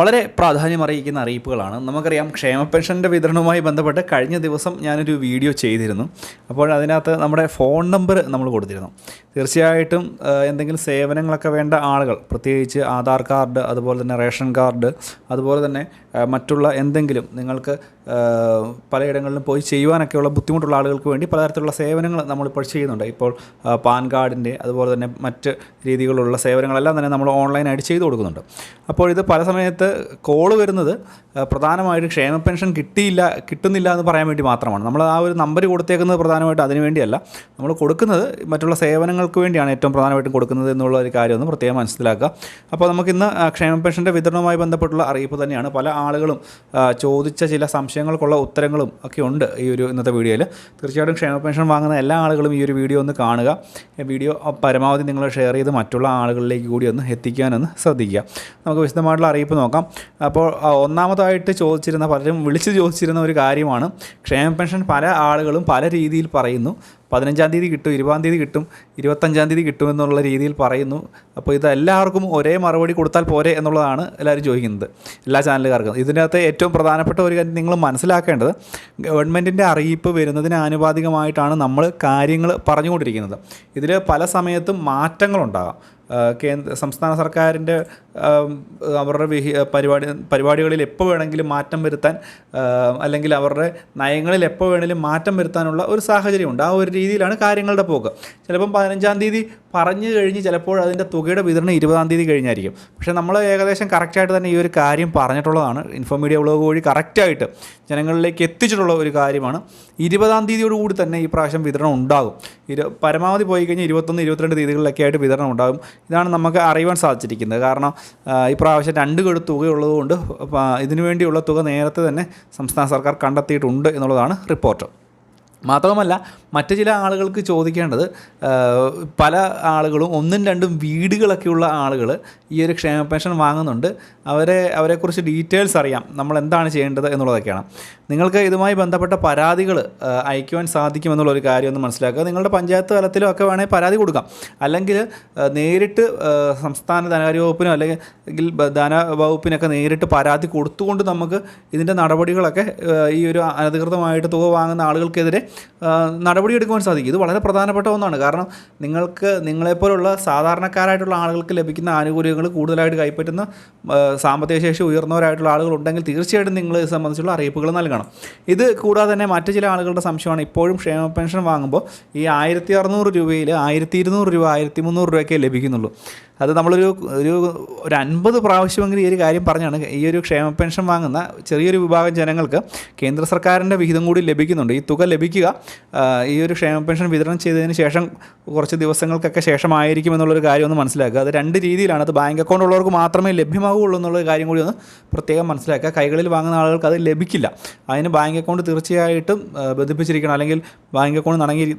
വളരെ പ്രാധാന്യമറിയിക്കുന്ന അറിയിപ്പുകളാണ്. നമുക്കറിയാം ക്ഷേമ പെൻഷന്റെ വിതരണവുമായി ബന്ധപ്പെട്ട് കഴിഞ്ഞ ദിവസം ഞാനൊരു വീഡിയോ ചെയ്തിരുന്നു. അപ്പോൾ അതിനകത്ത് നമ്മുടെ ഫോൺ നമ്പർ നമ്മൾ കൊടുത്തിരുന്നു. തീർച്ചയായിട്ടും എന്തെങ്കിലും സേവനങ്ങളൊക്കെ വേണ്ട ആളുകൾ പ്രത്യേകിച്ച് ആധാർ കാർഡ് അതുപോലെ തന്നെ റേഷൻ കാർഡ് അതുപോലെ തന്നെ മറ്റുള്ള എന്തെങ്കിലും നിങ്ങൾക്ക് പലയിടങ്ങളിലും പോയി ചെയ്യുവാനൊക്കെയുള്ള ബുദ്ധിമുട്ടുള്ള ആളുകൾക്ക് വേണ്ടി പലതരത്തിലുള്ള സേവനങ്ങൾ നമ്മളിപ്പോൾ ചെയ്യുന്നുണ്ട്. ഇപ്പോൾ പാൻ കാർഡിന്റെ അതുപോലെ തന്നെ മറ്റ് രീതിയിലുള്ള സേവനങ്ങളെല്ലാം തന്നെ നമ്മൾ ഓൺലൈനായിട്ട് ചെയ്തു കൊടുക്കുന്നുണ്ട്. അപ്പോൾ ഇത് പല സമയത്ത് കോൾ വരുന്നത് പ്രധാനമായിട്ട് ക്ഷേമ പെൻഷൻ കിട്ടിയില്ല കിട്ടുന്നില്ല എന്ന് പറയാൻ വേണ്ടി മാത്രമാണ്. നമ്മൾ ആ ഒരു നമ്പർ കൊടുത്തേക്കുന്നത് പ്രധാനമായിട്ട് അതിന് വേണ്ടിയല്ല. നമ്മൾ കൊടുക്കുന്നത് മറ്റുള്ള സേവനങ്ങൾക്ക് വേണ്ടിയാണ് ഏറ്റവും പ്രധാനമായിട്ടും കൊടുക്കുന്നത് എന്നുള്ള ഒരു കാര്യമൊന്നും പ്രത്യേകം മനസ്സിലാക്കുക. അപ്പോൾ നമുക്കിന്ന് ക്ഷേമ പെൻഷന്റെ വിതരണവുമായി ബന്ധപ്പെട്ടുള്ള അറിയിപ്പ് തന്നെയാണ്. പല ആളുകളും ചോദിച്ച ചില സംശയങ്ങൾക്കുള്ള ഉത്തരങ്ങളും ഒക്കെ ഉണ്ട് ഈ ഒരു ഇന്നത്തെ വീഡിയോയിൽ തീർച്ചയായിട്ടും ക്ഷേമ പെൻഷൻ വാങ്ങുന്ന എല്ലാ ആളുകളും ഈ ഒരു വീഡിയോ ഒന്ന് കാണുക. വീഡിയോ പരമാവധി നിങ്ങൾ ഷെയർ ചെയ്ത് മറ്റുള്ള ആളുകളിലേക്ക് കൂടി ഒന്ന് എത്തിക്കാനൊന്ന് ശ്രദ്ധിക്കുക. നമുക്ക് വിശദമായിട്ടുള്ള അറിയിപ്പ് നോക്കാം. അപ്പോൾ ആ, ഒന്നാമതായിട്ട് ചോദിച്ചിരുന്ന പലരും വിളിച്ച് ചോദിച്ചിരുന്ന ഒരു കാര്യമാണ്. ക്ഷേമ പെൻഷൻ പല ആളുകളും പല രീതിയിൽ പറയുന്നു. പതിനഞ്ചാം തീയതി കിട്ടും ഇരുപതാം തീയതി കിട്ടും ഇരുപത്തഞ്ചാം തീയതി കിട്ടുമെന്നുള്ള രീതിയിൽ പറയുന്നു. അപ്പോൾ ഇത് എല്ലാവർക്കും ഒരേ മറുപടി കൊടുത്താൽ പോരെ എന്നുള്ളതാണ് എല്ലാവരും ചോദിക്കുന്നത്. എല്ലാ ചാനലുകാർക്കും. ഇതിനകത്ത് ഏറ്റവും പ്രധാനപ്പെട്ട ഒരു കാര്യം നിങ്ങൾ മനസ്സിലാക്കേണ്ടത് ഗവൺമെന്റിന്റെ അറിയിപ്പ് വരുന്നതിന് ആനുപാതികമായിട്ടാണ് നമ്മൾ കാര്യങ്ങൾ പറഞ്ഞുകൊണ്ടിരിക്കുന്നത്. ഇതിൽ പല സമയത്തും മാറ്റങ്ങളുണ്ടാകാം. കേന്ദ്ര സംസ്ഥാന സർക്കാരിന്റെ അവരുടെ വിഹി പരിപാടി പരിപാടികളിൽ എപ്പോൾ വേണമെങ്കിലും മാറ്റം വരുത്താൻ അല്ലെങ്കിൽ അവരുടെ നയങ്ങളിൽ എപ്പോൾ വേണമെങ്കിലും മാറ്റം വരുത്താനുള്ള ഒരു സാഹചര്യമുണ്ട്. ആ ഒരു രീതിയിലാണ് കാര്യങ്ങളുടെ പോക്ക്. ചിലപ്പം പതിനഞ്ചാം തീയതി പറഞ്ഞു കഴിഞ്ഞ് ചിലപ്പോൾ അതിന്റെ തുകയുടെ വിതരണം ഇരുപതാം തീയതി കഴിഞ്ഞായിരിക്കും. പക്ഷേ നമ്മൾ ഏകദേശം കറക്റ്റായിട്ട് തന്നെ ഈ ഒരു കാര്യം പറഞ്ഞിട്ടുള്ളതാണ്. ഇൻഫോമീഡിയ വ്ളോഗ് വഴി കറക്റ്റായിട്ട് ജനങ്ങളിലേക്ക് എത്തിച്ചിട്ടുള്ള ഒരു കാര്യമാണ്. ഇരുപതാം തീയതിയോടുകൂടി തന്നെ ഈ പ്രാവശ്യം വിതരണം ഉണ്ടാകും. ഇരു പരമാവധി പോയി കഴിഞ്ഞാൽ ഇരുപത്തൊന്ന് ഇരുപത്തിരണ്ട് തീയതികളിലൊക്കെ ആയിട്ട് വിതരണം ഉണ്ടാകും. ഇതാണ് നമുക്ക് അറിയുവാൻ സാധിച്ചിരിക്കുന്നത്. കാരണം ഈ പ്രാവശ്യം രണ്ട് ഗഡു തുകയുള്ളതുകൊണ്ട് ഇതിനു വേണ്ടിയുള്ള തുക നേരത്തെ തന്നെ സംസ്ഥാന സർക്കാർ കണ്ടെത്തിയിട്ടുണ്ട് എന്നുള്ളതാണ് റിപ്പോർട്ട്. മാത്രവുമല്ല മറ്റു ചില ആളുകൾക്ക് ചോദിക്കേണ്ടത് പല ആളുകളും ഒന്നും രണ്ടും വീടുകളൊക്കെയുള്ള ആളുകൾ ഈ ഒരു ക്ഷേമ പെൻഷൻ വാങ്ങുന്നുണ്ട്. അവരെ അവരെക്കുറിച്ച് ഡീറ്റെയിൽസ് അറിയാം. നമ്മൾ എന്താണ് ചെയ്യേണ്ടത് എന്നുള്ളതൊക്കെയാണ്. നിങ്ങൾക്ക് ഇതുമായി ബന്ധപ്പെട്ട പരാതികൾ അയക്കുവാൻ അയക്കുവാൻ സാധിക്കുമെന്നുള്ളൊരു കാര്യം ഒന്ന് മനസ്സിലാക്കുക. നിങ്ങളുടെ പഞ്ചായത്ത് തലത്തിലോ ഒക്കെ വേണമെങ്കിൽ പരാതി കൊടുക്കാം. അല്ലെങ്കിൽ നേരിട്ട് സംസ്ഥാന ധനകാര്യ വകുപ്പിനോ അല്ലെങ്കിൽ ധനവകുപ്പിനൊക്കെ ധന വകുപ്പിനൊക്കെ നേരിട്ട് പരാതി കൊടുത്തുകൊണ്ട് നമുക്ക് ഇതിന്റെ നടപടികളൊക്കെ ഈ ഒരു അനധികൃതമായിട്ട് തുക വാങ്ങുന്ന ആളുകൾക്കെതിരെ നടപടിയെടുക്കുവാൻ സാധിക്കും. ഇത് വളരെ പ്രധാനപ്പെട്ട ഒന്നാണ്. കാരണം നിങ്ങൾക്ക് നിങ്ങളെപ്പോലുള്ള സാധാരണക്കാരായിട്ടുള്ള ആളുകൾക്ക് ലഭിക്കുന്ന ആനുകൂല്യങ്ങൾ കൂടുതലായിട്ട് കൈപ്പറ്റുന്ന സാമ്പത്തിക ശേഷി ഉയർന്നവരായിട്ടുള്ള ആളുകളുണ്ടെങ്കിൽ തീർച്ചയായിട്ടും നിങ്ങൾ ഇത് സംബന്ധിച്ചുള്ള അറിയിപ്പുകൾ നൽകണം. ഇത് കൂടാതെ തന്നെ മറ്റു ചില ആളുകളുടെ സംശയമാണ്. ഇപ്പോഴും ക്ഷേമ പെൻഷൻ വാങ്ങുമ്പോൾ ഈ ആയിരത്തി അറുന്നൂറ് രൂപയിൽ ആയിരത്തി ഇരുന്നൂറ് രൂപ ആയിരത്തി മുന്നൂറ് രൂപയൊക്കെ ലഭിക്കുന്നുള്ളൂ. അത് നമ്മളൊരു ഒരു ഒരു അൻപത് പ്രാവശ്യമെങ്കിലും ഈ ഒരു കാര്യം പറഞ്ഞാണ്. ഈ ഒരു ക്ഷേമ പെൻഷൻ വാങ്ങുന്ന ചെറിയൊരു വിഭാഗം ജനങ്ങൾക്ക് കേന്ദ്ര സർക്കാരിന്റെ വിഹിതം കൂടി ലഭിക്കുന്നുണ്ട്. ഈ തുക ലഭിക്കുക ആ, ഈ ഒരു ക്ഷേമ പെൻഷൻ വിതരണം ചെയ്തതിന് ശേഷം കുറച്ച് ദിവസങ്ങൾക്കൊക്കെ ശേഷമായിരിക്കും എന്നുള്ളൊരു കാര്യം ഒന്ന് മനസ്സിലാക്കുക. അത് രണ്ട് രീതിയിലാണ്. അത് ബാങ്ക് അക്കൗണ്ട് ഉള്ളവർക്ക് മാത്രമേ ലഭ്യമാകുള്ളൂ എന്നുള്ള കാര്യം കൂടി ഒന്ന് പ്രത്യേകം മനസ്സിലാക്കുക. കൈകളിൽ വാങ്ങുന്ന ആളുകൾക്ക് അത് ലഭിക്കില്ല. അതിന് ബാങ്ക് അക്കൗണ്ട് തീർച്ചയായിട്ടും ബന്ധിപ്പിച്ചിരിക്കണം. അല്ലെങ്കിൽ ബാങ്ക് അക്കൗണ്ട് നടങ്ങി